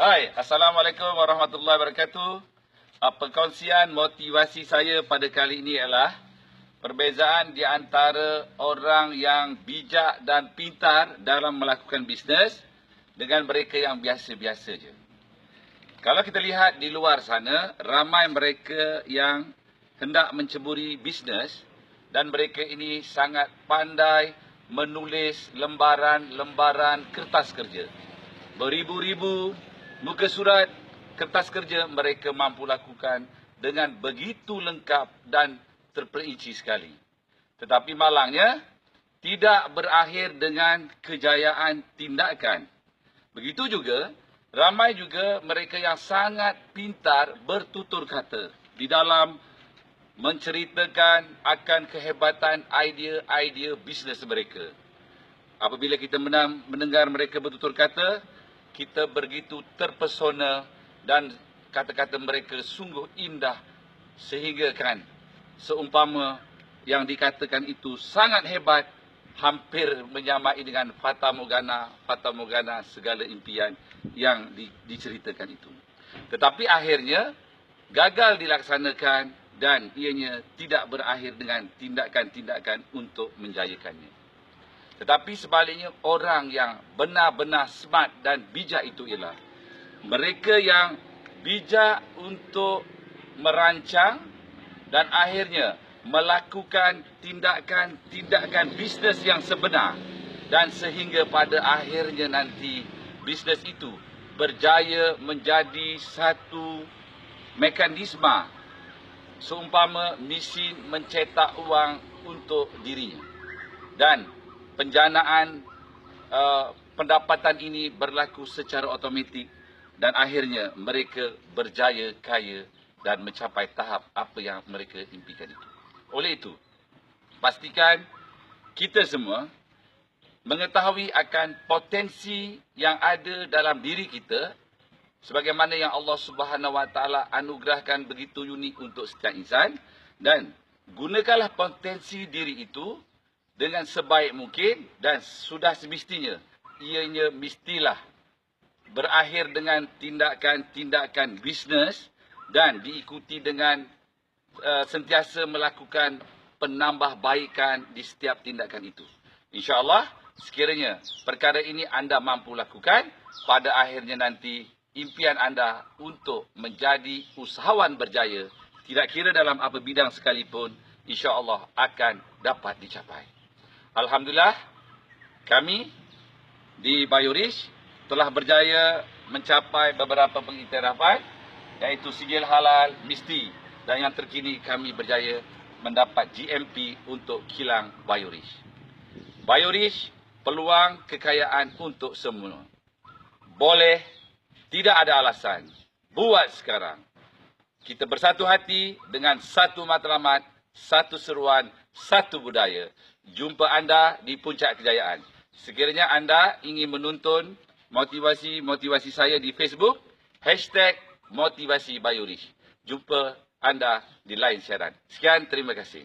Hai, Assalamualaikum warahmatullahi wabarakatuh. Uh, Perkongsian motivasi saya pada kali ini ialah perbezaan di antara orang yang bijak dan pintar dalam melakukan bisnes dengan mereka yang biasa-biasa je. Kalau kita lihat di luar sana, ramai mereka yang hendak menceburi bisnes dan mereka ini sangat pandai menulis lembaran-lembaran kertas kerja. Beribu-ribu muka surat kertas kerja mereka mampu lakukan dengan begitu lengkap dan terperinci sekali. Tetapi malangnya tidak berakhir dengan kejayaan tindakan. Begitu juga ramai juga mereka yang sangat pintar bertutur kata di dalam menceritakan akan kehebatan idea-idea bisnes mereka. Apabila kita mendengar mereka bertutur kata, kita begitu terpesona dan kata-kata mereka sungguh indah sehingga kan seumpama yang dikatakan itu sangat hebat hampir menyamai dengan fata morgana fata morgana segala impian yang di, diceritakan itu. Tetapi akhirnya gagal dilaksanakan dan ianya tidak berakhir dengan tindakan-tindakan untuk menjayakannya tetapi sebaliknya orang yang benar-benar smart dan bijak itu ialah mereka yang bijak untuk merancang dan akhirnya melakukan tindakan-tindakan bisnes yang sebenar. Dan sehingga pada akhirnya nanti bisnes itu berjaya menjadi satu mekanisme seumpama mesin mencetak uang untuk dirinya. Dan penjanaan uh, pendapatan ini berlaku secara automatik dan akhirnya mereka berjaya kaya dan mencapai tahap apa yang mereka impikan itu. Oleh itu, pastikan kita semua mengetahui akan potensi yang ada dalam diri kita sebagaimana yang Allah Subhanahu Wa Taala anugerahkan begitu unik untuk setiap insan dan gunakanlah potensi diri itu dengan sebaik mungkin dan sudah semestinya ianya mestilah berakhir dengan tindakan-tindakan bisnes dan diikuti dengan uh, sentiasa melakukan penambahbaikan di setiap tindakan itu. InsyaAllah, sekiranya perkara ini anda mampu lakukan, pada akhirnya nanti impian anda untuk menjadi usahawan berjaya, tidak kira dalam apa bidang sekalipun, insyaAllah akan dapat dicapai. Alhamdulillah, kami di Bayurish telah berjaya mencapai beberapa pengiktirafan iaitu sijil halal misti dan yang terkini kami berjaya mendapat GMP untuk kilang Bayurish. Bayurish peluang kekayaan untuk semua. Boleh, tidak ada alasan. Buat sekarang. Kita bersatu hati dengan satu matlamat, satu seruan, satu budaya. Jumpa anda di puncak kejayaan. Sekiranya anda ingin menonton motivasi-motivasi saya di Facebook. Hashtag motivasi Bayurish. Jumpa anda di lain siaran. Sekian, terima kasih.